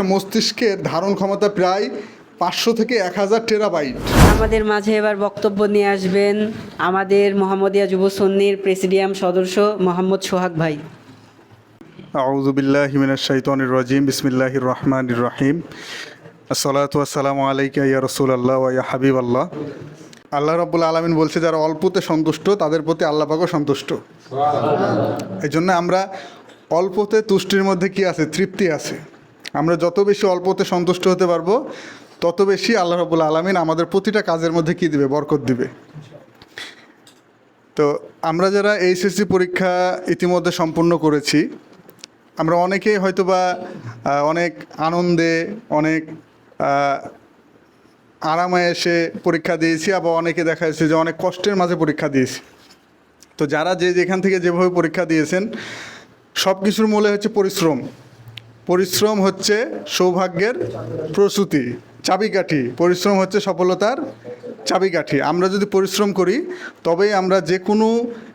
একটা মস্তিষ্কের ধারণ ক্ষমতা প্রায় পাঁচশো থেকে এক হাজার টেরাবাইট। আমাদের মাঝে এবার বক্তব্য নিয়ে আসবেন আমাদের মোহাম্মদিয়া যুব সন্নির প্রেসিডিয়াম সদস্য মোহাম্মদ সোহাগ ভাই। আউজুবিল্লাহ হিমিনাশ শাইতানির রাজিম বিসমিল্লাহির রহমানির রহিম। আসসালাতু আসসালামু আলাইকা ইয়া রাসূলুল্লাহ ওয়া ইয়া হাবিব আল্লাহ রাব্বুল আলামিন বলছে যারা অল্পতে সন্তুষ্ট তাদের প্রতি আল্লাহ পাকও সন্তুষ্ট। এই জন্য আমরা অল্পতে তুষ্টির মধ্যে কি আছে? তৃপ্তি আছে। আমরা যত বেশি অল্পতে সন্তুষ্ট হতে পারব, তত বেশি আল্লাহ রাব্বুল আলামিন আমাদের প্রতিটা কাজের মধ্যে কি দিবে? বরকত দিবে। তো আমরা যারা এইচএসসি পরীক্ষা ইতিমধ্যে সম্পূর্ণ করেছি, আমরা অনেকেই হয়তোবা অনেক আনন্দে, অনেক আরামে এসে পরীক্ষা দিয়েছি, আবার অনেকে দেখা যাচ্ছে যে অনেক কষ্টের মাঝে পরীক্ষা দিয়েছি। তো যারা যে যেখান থেকে যেভাবে পরীক্ষা দিয়েছেন সব কিছুর মূলে হচ্ছে পরিশ্রম। পরিশ্রম হচ্ছে সৌভাগ্যের প্রসূতি, চাবিকাঠি। পরিশ্রম হচ্ছে সফলতার চাবিকাঠি। আমরা যদি পরিশ্রম করি, তবেই আমরা যে কোনো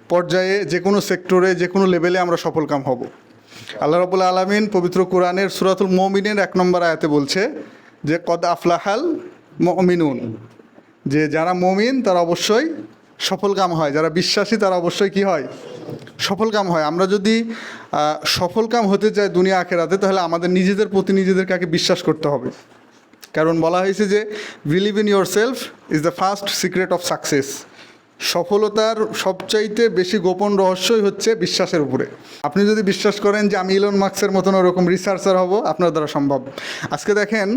পর্যায়ে, যে কোনো সেক্টরে, যে কোনো লেভেলে আমরা সফলকাম হব। আল্লাহ রবুল আলমিন পবিত্র কোরআনের সুরাতুল মমিনের এক নম্বর আয়াতে বলছে যে, কদ আফলাহাল মমিনুন। যে যারা মমিন, তারা অবশ্যই সফলকাম হয়। যারা বিশ্বাসী, তারা অবশ্যই কি হয়? সফলকাম হয়। আমরা যদি সফলকাম হতে চাই দুনিয়া আখেরাতে, তাহলে আমাদের নিজেদের প্রতি নিজেদেরকে আগে বিশ্বাস করতে হবে। কারণ বলা হয়েছে যে believe in yourself is the first secret of success সফলতার সবচাইতে বেশি গোপন রহস্যই হচ্ছে বিশ্বাসের উপরে। আপনি যদি বিশ্বাস করেন যে, আমি ইলন মার্কসের মতন ওরকম রিসার্চার হব আপনার দ্বারা সম্ভব। আজকে দেখেন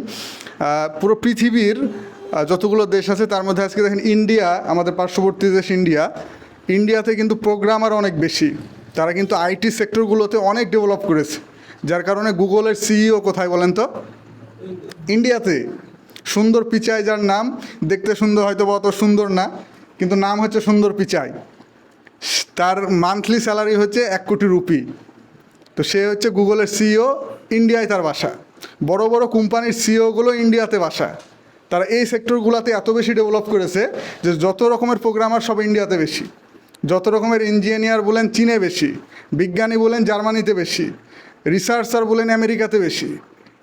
পুরো পৃথিবীর যতগুলো দেশ আছে, তার মধ্যে আজকে দেখেন ইন্ডিয়া আমাদের পার্শ্ববর্তী দেশ ইন্ডিয়া ইন্ডিয়াতে কিন্তু প্রোগ্রামার অনেক বেশি। তারা কিন্তু আইটি সেক্টরগুলোতে অনেক ডেভেলপ করেছে। যার কারণে গুগলের সিইও কোথায় বলেন তো? ইন্ডিয়াতে। সুন্দর পিচাই যার নাম, দেখতে সুন্দর হয়তো অত সুন্দর না, কিন্তু নাম হচ্ছে সুন্দর পিচাই। তার মান্থলি স্যালারি হচ্ছে এক কোটি রুপি। তো সে হচ্ছে গুগলের সিইও, ইন্ডিয়ায় তার বাসা। বড় বড় কোম্পানির সিইওগুলো ইন্ডিয়াতে বাসা। তারা এই সেক্টরগুলোতে এত বেশি ডেভেলপ করেছে যে যত রকমের প্রোগ্রামার সব ইন্ডিয়াতে বেশি। যত রকমের ইঞ্জিনিয়ার বলেন চীনে বেশি, বিজ্ঞানী বলেন জার্মানিতে বেশি রিসার্চার বলেন আমেরিকাতে বেশি।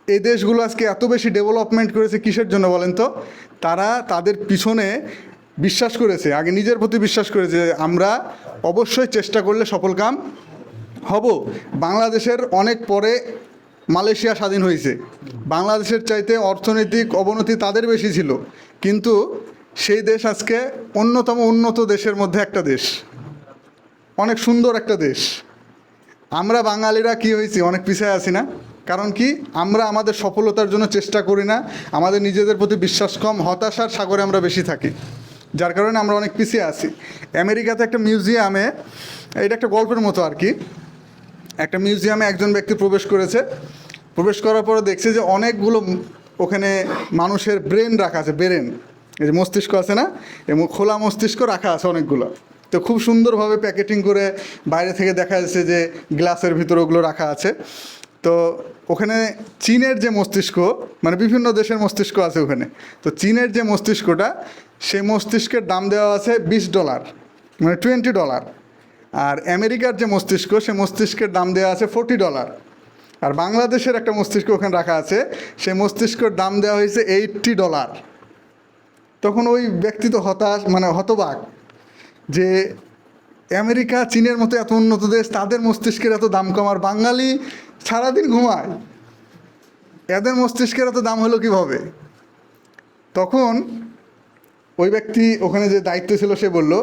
এই দেশগুলো আজকে এত বেশি ডেভেলপমেন্ট করেছে কিসের জন্য বলেন তো? তারা তাদের পিছনে বিশ্বাস করেছে, আগে নিজের প্রতি বিশ্বাস করেছে আমরা অবশ্যই চেষ্টা করলে সফলকাম হব। বাংলাদেশের অনেক পরে মালয়েশিয়া স্বাধীন হয়েছে। বাংলাদেশের চাইতে অর্থনৈতিক অবনতি তাদের বেশি ছিল। কিন্তু সেই দেশ আজকে অন্যতম উন্নত দেশের মধ্যে একটা দেশ। অনেক সুন্দর একটা দেশ। আমরা বাঙালিরা কি হয়েছি? অনেক পিছিয়ে আছি না? কারণ কি? আমরা আমাদের সফলতার জন্য চেষ্টা করি না। আমাদের নিজেদের প্রতি বিশ্বাস কম, হতাশার সাগরে আমরা বেশি থাকি। যার কারণে আমরা অনেক পিছিয়ে আছি। আমেরিকাতে একটা মিউজিয়ামে, এটা একটা গল্পের মতো আর কি। একটা মিউজিয়ামে একজন ব্যক্তি প্রবেশ করেছে। প্রবেশ করার পরে দেখছে যে অনেকগুলো ওখানে মানুষের ব্রেন রাখা আছে, ব্রেন। এই যে মস্তিষ্ক আছে না এবং খোলা মস্তিষ্ক রাখা আছে অনেকগুলো। তো খুব সুন্দরভাবে প্যাকেটিং করে বাইরে থেকে দেখা যাচ্ছে যে গ্লাসের ভিতরে ওগুলো রাখা আছে। তো ওখানে চীনের যে মস্তিষ্ক মানে বিভিন্ন দেশের মস্তিষ্ক আছে ওখানে, তো চীনের যে মস্তিষ্কটা, সেই মস্তিষ্কের দাম দেওয়া আছে বিশ ডলার মানে টোয়েন্টি ডলার। আর আমেরিকার যে মস্তিষ্ক সে মস্তিষ্কের দাম দেওয়া আছে ফোর্টি ডলার। আর বাংলাদেশের একটা মস্তিষ্ক ওখানে রাখা আছে, সেই মস্তিষ্কের দাম দেওয়া হয়েছে এইটটি ডলার। তখন ওই ব্যক্তি তো হতাশ মানে হতবাক যে আমেরিকা, চীনের মতো এত উন্নত দেশ, তাদের মস্তিষ্কের এত দাম কম, আর বাঙালি সারাদিন ঘুমায়। এদের মস্তিষ্কের এত দাম হলো কীভাবে? তখন ওই ব্যক্তি ওখানে যে দায়িত্ব ছিল, সে বলল,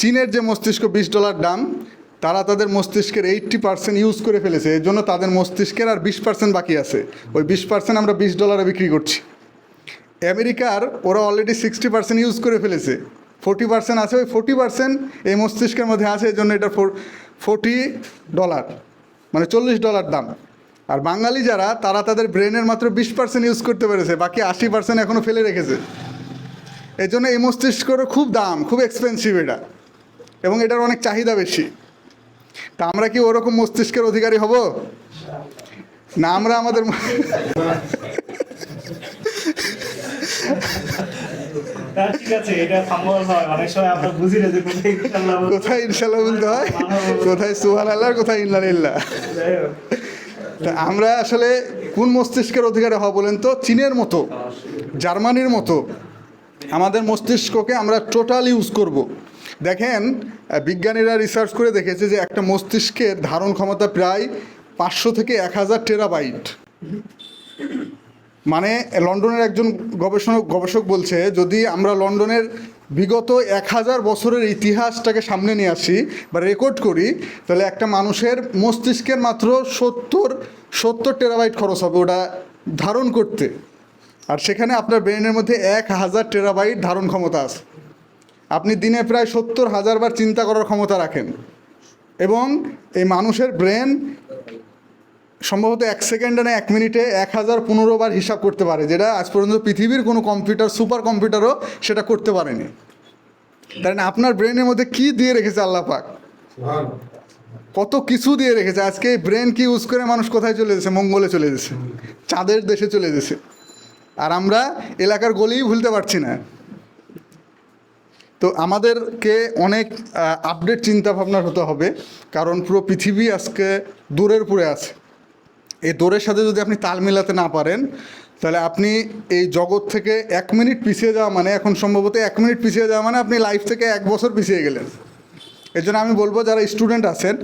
চীনের যে মস্তিষ্ক বিশ ডলার দাম, তারা তাদের মস্তিষ্কের এইট্টি পার্সেন্ট ইউজ করে ফেলেছে। এর জন্য তাদের মস্তিষ্কের আর বিশ পার্সেন্ট বাকি আছে। ওই বিশ পার্সেন্ট আমরা বিশ ডলারে বিক্রি করছি। আমেরিকার ওরা অলরেডি সিক্সটি পার্সেন্ট ইউজ করে ফেলেছে। ফোর্টি পার্সেন্ট আছে, ওই ফোর্টি পার্সেন্ট এই মস্তিষ্কের মধ্যে আছে, এই জন্য এটা ফোর ফোর্টি ডলার মানে চল্লিশ ডলার দাম। আর বাঙালি যারা, তারা তাদের ব্রেনের মাত্র বিশ পার্সেন্ট ইউজ করতে পেরেছে, বাকি আশি পার্সেন্ট এখনও ফেলে রেখেছে। এই জন্য এই মস্তিষ্কেরও খুব দাম, খুব এক্সপেন্সিভ এটা, এবং এটার অনেক চাহিদা বেশি। তা আমরা কি ওরকম মস্তিষ্কের অধিকারী হব? না, আমরা আমাদের কোথায় ইনশাল্লাহ। বলতে হয়। কোথায় সুহান আল্লাহ কোথায় ইল্লা ইল্লাহ তা আমরা আসলে কোন মস্তিষ্কের অধিকারে হওয়া বলেন তো? চীনের মতো জার্মানির মতো। আমাদের মস্তিষ্ককে আমরা টোটাল ইউজ করব। দেখেন বিজ্ঞানীরা রিসার্চ করে দেখেছে যে একটা মস্তিষ্কের ধারণ ক্ষমতা প্রায় পাঁচশো থেকে এক হাজার টেরাবাইট। মানে লন্ডনের একজন গবেষণা গবেষক বলছে, যদি আমরা লন্ডনের বিগত এক হাজার বছরের ইতিহাসটাকে সামনে নিয়ে আসি বা রেকর্ড করি, তাহলে একটা মানুষের মস্তিষ্কের মাত্র সত্তর সত্তর টেরাবাইট খরচ হবে ওটা ধারণ করতে। আর সেখানে আপনার ব্রেনের মধ্যে এক হাজার টেরাবাইট ধারণ ক্ষমতা আছে। আপনি দিনে প্রায় সত্তর হাজার বার চিন্তা করার ক্ষমতা রাখেন। এবং এই মানুষের ব্রেন সম্ভবত এক সেকেন্ডে না এক মিনিটে এক হাজার পনেরো বার হিসাব করতে পারে যেটা আজ পর্যন্ত পৃথিবীর কোনো কম্পিউটার সুপার কম্পিউটারও সেটা করতে পারেনি। তাই না আপনার ব্রেনের মধ্যে কি দিয়ে রেখেছে আল্লাহ পাক? কত কিছু দিয়ে রেখেছে। আজকে এই ব্রেন কি ইউজ করে মানুষ কোথায় চলে যেছে মঙ্গলে চলে যেছে চাঁদের দেশে চলে যেছে আর আমরা এলাকার গলিই ভুলতে পারছি না। তো আমাদেরকে অনেক আপডেট চিন্তা ভাবনার হতে হবে কারণ পুরো পৃথিবী আজকে দূরের উপরে আছে। এই দৌড়ের সাথে যদি আপনি তাল মেলাতে না পারেন, তাহলে আপনি এই জগৎ থেকে এক মিনিট পিছিয়ে যাওয়া মানে এখন সম্ভবত এক মিনিট পিছিয়ে যাওয়া মানে আপনি লাইফ থেকে এক বছর পিছিয়ে গেলেন। এর জন্য আমি বলব, যারা স্টুডেন্ট আছেন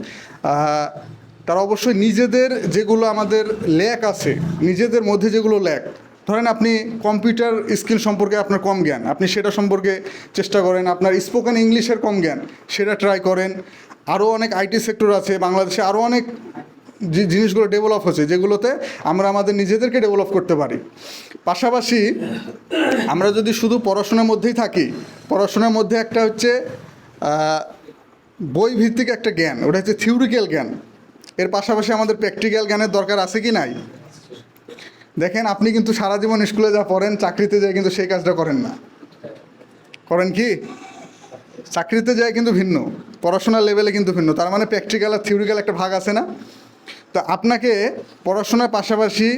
তারা অবশ্যই নিজেদের যেগুলো আমাদের ল্যাক আছে, নিজেদের মধ্যে যেগুলো ল্যাক ধরেন আপনি কম্পিউটার স্কিল সম্পর্কে আপনার কম জ্ঞান, আপনি সেটা সম্পর্কে চেষ্টা করেন, আপনার স্পোকেন ইংলিশের কম জ্ঞান, সেটা ট্রাই করেন। আরও অনেক আইটি সেক্টর আছে, বাংলাদেশে আরও অনেক জিনিসগুলো ডেভেলপ হচ্ছে, যেগুলোতে আমরা আমাদের নিজেদেরকে ডেভেলপ করতে পারি। পাশাপাশি আমরা যদি শুধু পড়াশোনার মধ্যেই থাকি, পড়াশোনার মধ্যে একটা হচ্ছে বই ভিত্তিক একটা জ্ঞান, ওটা হচ্ছে থিওরিক্যাল জ্ঞান। এর পাশাপাশি আমাদের প্র্যাকটিক্যাল জ্ঞানের দরকার আছে কি নাই? দেখেন, আপনি কিন্তু সারা জীবন স্কুলে যা পড়েন, চাকরিতে যায় কিন্তু সেই কাজটা করেন না। করেন কি? চাকরিতে যায় কিন্তু ভিন্ন, পড়াশোনার লেভেলে কিন্তু ভিন্ন, তার মানে প্র্যাকটিক্যাল আর থিওরিক্যাল একটা ভাগ আছে না? তো আপনাকে পড়াশোনার পাশাপাশি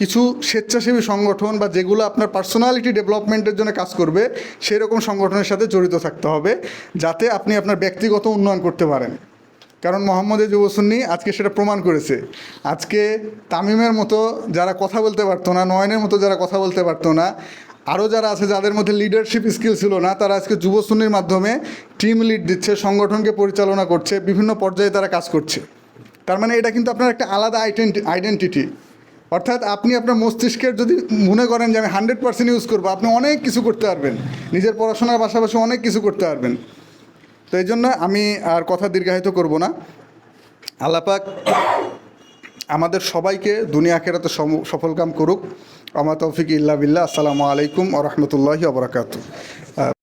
কিছু স্বেচ্ছাসেবী সংগঠন বা যেগুলো আপনার পার্সোনালিটি ডেভেলপমেন্টের জন্য কাজ করবে সেই রকম সংগঠনের সাথে জড়িত থাকতে হবে, যাতে আপনি আপনার ব্যক্তিগত উন্নয়ন করতে পারেন। কারণ মোহাম্মদ যুবসুন্নি আজকে সেটা প্রমাণ করেছে। আজকে তামিমের মতো যারা কথা বলতে পারতো না, নয়নের মতো যারা কথা বলতে পারতো না আরও যারা আছে যাদের মধ্যে লিডারশিপ স্কিল ছিল না, তারা আজকে যুবসুন্নির মাধ্যমে টিম লিড দিচ্ছে, সংগঠনকে পরিচালনা করছে, বিভিন্ন পর্যায়ে তারা কাজ করছে। তার মানে এটা কিন্তু আপনার একটা আলাদা আইডেন্টি আইডেন্টিটি অর্থাৎ আপনি আপনার মস্তিষ্কের যদি মনে করেন যে আমি হান্ড্রেড পার্সেন্ট ইউজ করব, আপনি অনেক কিছু করতে পারবেন। নিজের পড়াশোনার পাশাপাশি অনেক কিছু করতে পারবেন। তো এই জন্য আমি আর কথা দীর্ঘায়িত করব না। আল্লাপাক আমাদের সবাইকে দুনিয়া আখেরাতে সম- সফল কাম করুক। আমার তৌফিক ইল্লা বিল্লাহ। আসসালামু আলাইকুম ও রহমতুল্লাহি